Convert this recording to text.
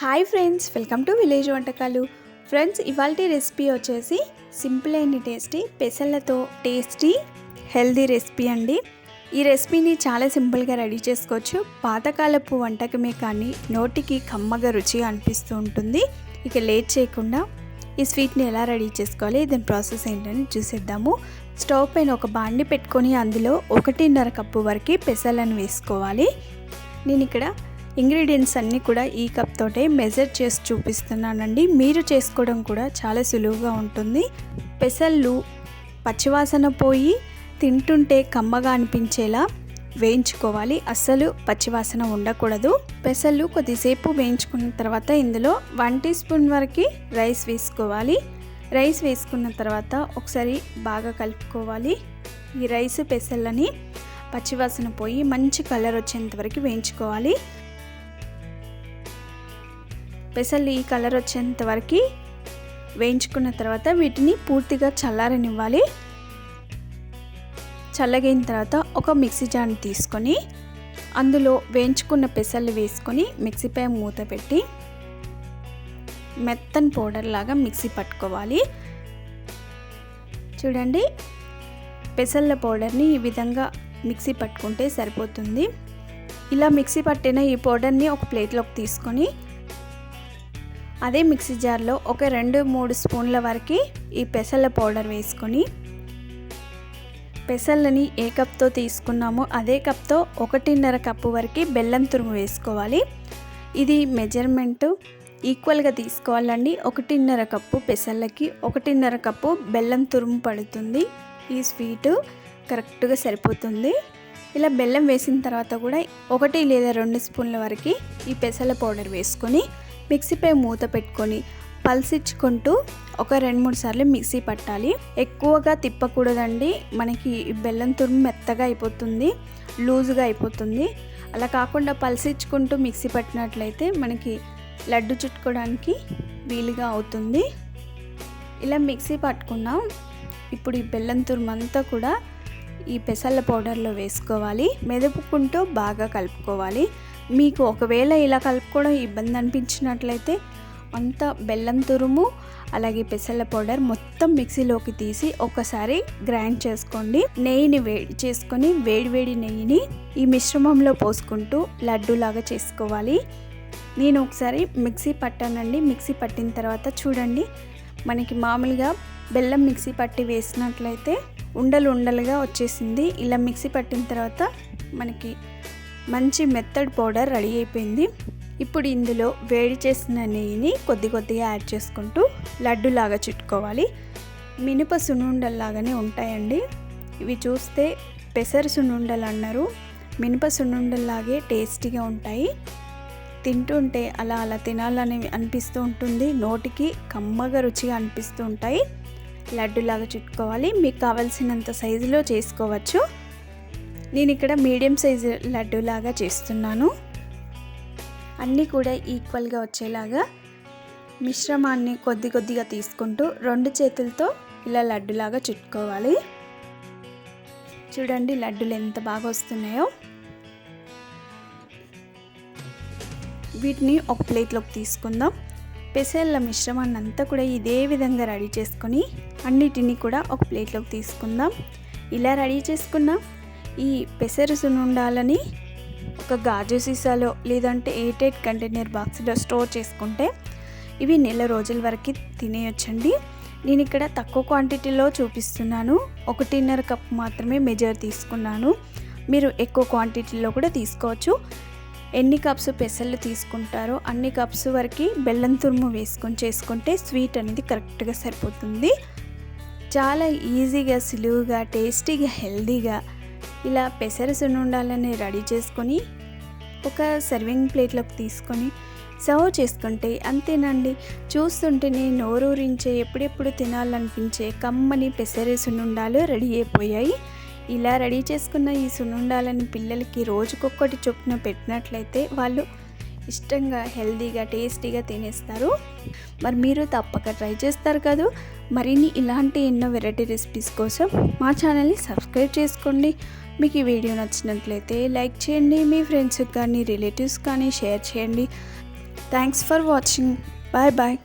Hi friends welcome to village వంటకాలు. Friends ఇవాళ recipe వచ్చేసి సింపుల్ అండ్ టేస్టీ పెసలతో టేస్టీ హెల్దీ రెసిపీ అండి. ఈ రెసిపీని చాలా సింపుల్గా రెడీ చేసుకోవచ్చు. పాతకాలపు వంటకమే కానీ నోటికి కమ్మగా రుచి అనిపిస్తూ ఉంటుంది. ఇక లేట్ చేయకుండా ఈ స్వీట్ని ఎలా రెడీ చేసుకోవాలి దాని ప్రాసెస్ ఏంటని చూసేద్దాము. స్టవ్ పైన ఒక బాండి పెట్టుకొని అందులో ఒకటిన్నర కప్పు వరకు పెసలను వేసుకోవాలి. నేను ఇక్కడ ఇంగ్రీడియంట్స్ అన్నీ కూడా ఈ కప్ తోటే మెజర్ చేసి చూపిస్తున్నానండి. మీరు చేసుకోవడం కూడా చాలా సులువుగా ఉంటుంది. పెసళ్ళు పచ్చివాసన పోయి తింటుంటే కమ్మగా అనిపించేలా వేయించుకోవాలి. అస్సలు పచ్చివాసన ఉండకూడదు. పెసళ్ళు కొద్దిసేపు వేయించుకున్న తర్వాత ఇందులో వన్ టీ స్పూన్ వరకు రైస్ వేసుకోవాలి. రైస్ వేసుకున్న తర్వాత ఒకసారి బాగా కలుపుకోవాలి. ఈ రైస్ పెసళ్ళని పచ్చివాసన పోయి మంచి కలర్ వచ్చేంత వరకు వేయించుకోవాలి. పెసలు ఈ కలర్ వచ్చేంత వరకు వేయించుకున్న తర్వాత వీటిని పూర్తిగా చల్లారనివ్వాలి. చల్లగైన తర్వాత ఒక మిక్సీ జార్ని తీసుకొని అందులో వేయించుకున్న పెసలు వేసుకొని మిక్సీపై మూత పెట్టి మెత్తని పౌడర్ లాగా మిక్సీ పట్టుకోవాలి. చూడండి పెసళ్ళ పౌడర్ని ఈ విధంగా మిక్సీ పట్టుకుంటే సరిపోతుంది. ఇలా మిక్సీ పట్టిన ఈ పౌడర్ని ఒక ప్లేట్లోకి తీసుకొని అదే మిక్సీ జార్లో ఒక రెండు మూడు స్పూన్ల వరకు ఈ పెసల పౌడర్ వేసుకొని పెసలని ఏ కప్తో తీసుకున్నామో అదే కప్తో ఒకటిన్నర కప్పు వరకు బెల్లం తురుము వేసుకోవాలి. ఇది మెజర్మెంట్ ఈక్వల్గా తీసుకోవాలండి. ఒకటిన్నర కప్పు పెసల్లకి ఒకటిన్నర కప్పు బెల్లం తురుము పడుతుంది. ఈ స్వీటు కరెక్ట్గా సరిపోతుంది. ఇలా బెల్లం వేసిన తర్వాత కూడా ఒకటి లేదా రెండు స్పూన్ల వరకు ఈ పెసల పౌడర్ వేసుకొని మిక్సీపై మూత పెట్టుకొని పల్సిచ్చుకుంటూ ఒక రెండు మూడు సార్లు మిక్సీ పట్టాలి. ఎక్కువగా తిప్పకూడదండి. మనకి బెల్లం తురుము మెత్తగా అయిపోతుంది లూజుగా అయిపోతుంది. అలా కాకుండా పల్సిచ్చుకుంటూ మిక్సీ పట్టినట్లయితే మనకి లడ్డు చుట్టుకోవడానికి వీలుగా అవుతుంది. ఇలా మిక్సీ పట్టుకున్నాం. ఇప్పుడు ఈ బెల్లం తురుము అంతా కూడా ఈ పెసళ్ళ పౌడర్లో వేసుకోవాలి. మెదుపుకుంటూ బాగా కలుపుకోవాలి. మీకు ఒకవేళ ఇలా కలుపుకోవడం ఇబ్బంది అనిపించినట్లయితే అంత బెల్లం తురుము అలాగే పెసల పౌడర్ మొత్తం మిక్సీలోకి తీసి ఒకసారి గ్రైండ్ చేసుకోండి. నెయ్యిని వేడి చేసుకొని వేడి వేడి నెయ్యిని ఈ మిశ్రమంలో పోసుకుంటూ లడ్డూలాగా చేసుకోవాలి. నేను ఒకసారి మిక్సీ పట్టానండి. మిక్సీ పట్టిన తర్వాత చూడండి. మనకి మామూలుగా బెల్లం మిక్సీ పట్టి వేసినట్లయితే ఉండలు ఉండలుగా వచ్చేసింది. ఇలా మిక్సీ పట్టిన తర్వాత మనకి మంచి మెత్తడ్ పౌడర్ రెడీ అయిపోయింది. ఇప్పుడు ఇందులో వేడి చేసిన నెయ్యిని కొద్ది కొద్దిగా యాడ్ చేసుకుంటూ లడ్డులాగా చుట్టుకోవాలి. మినప సున్నుండల్లాగానే ఉంటాయండి. ఇవి చూస్తే పెసర సున్నుండలు అన్నారు. మినప సున్నుండల్లాగే టేస్టీగా ఉంటాయి. తింటుంటే అలా అలా తినాలని అనిపిస్తూ ఉంటుంది. నోటికి కమ్మగా రుచిగా అనిపిస్తూ ఉంటాయి. లడ్డులాగా చుట్టుకోవాలి. మీకు కావలసినంత సైజులో చేసుకోవచ్చు. నేను ఇక్కడ మీడియం సైజు లడ్డూలాగా చేస్తున్నాను. అన్నీ కూడా ఈక్వల్గా వచ్చేలాగా మిశ్రమాన్ని కొద్ది కొద్దిగా తీసుకుంటూ రెండు చేతులతో ఇలా లడ్డులాగా చుట్టుకోవాలి. చూడండి లడ్డులు ఎంత బాగా వస్తున్నాయో. వీటిని ఒక ప్లేట్లోకి తీసుకుందాం. పెసర్ల మిశ్రమాన్ని అంతా కూడా ఇదే విధంగా రెడీ చేసుకొని అన్నిటినీ కూడా ఒక ప్లేట్లోకి తీసుకుందాం. ఇలా రెడీ చేసుకుందాం ఈ పెసర సున్నుండాలని ఒక గాజు సీసాలో లేదంటే ఎయిటెడ్ కంటైనర్ బాక్స్లో స్టోర్ చేసుకుంటే ఇవి నెల రోజుల వరకు తినేయొచ్చండి. నేను ఇక్కడ తక్కువ క్వాంటిటీలో చూపిస్తున్నాను. ఒకటిన్నర కప్ మాత్రమే మెజర్ తీసుకున్నాను. మీరు ఎక్కువ క్వాంటిటీలో కూడా తీసుకోవచ్చు. ఎన్ని కప్స్ పెసలు తీసుకుంటారో అన్ని కప్స్ వరకు బెల్లం తురుము వేసుకొని చేసుకుంటే స్వీట్ అనేది కరెక్ట్గా సరిపోతుంది. చాలా ఈజీగా సులువుగా టేస్టీగా హెల్దీగా ఇలా పెసర సున్నుండాలని రెడీ చేసుకొని ఒక సర్వింగ్ ప్లేట్లోకి తీసుకొని సర్వ్ చేసుకుంటే అంతేనండి. చూస్తుంటేనే నోరూరించే ఎప్పుడెప్పుడు తినాలనిపించే కమ్మని పెసర సున్నుండాలు రెడీ అయిపోయాయి. ఇలా రెడీ చేసుకున్న ఈ సున్నుండాలని పిల్లలకి రోజుకొక్కటి చొప్పున పెట్టినట్లయితే వాళ్ళు ఇష్టంగా హెల్దీగా టేస్టీగా తినేస్తారు. మరి మీరు తప్పక ట్రై చేస్తారు కదా. మరిన్ని ఇలాంటి ఎన్నో వెరైటీ రెసిపీస్ కోసం మా ఛానల్ని సబ్స్క్రైబ్ చేసుకోండి. మీకు ఈ వీడియో నచ్చినట్లయితే లైక్ చేయండి మీ ఫ్రెండ్స్కి కానీ రిలేటివ్స్ కానీ షేర్ చేయండి. Thanks for watching. Bye bye.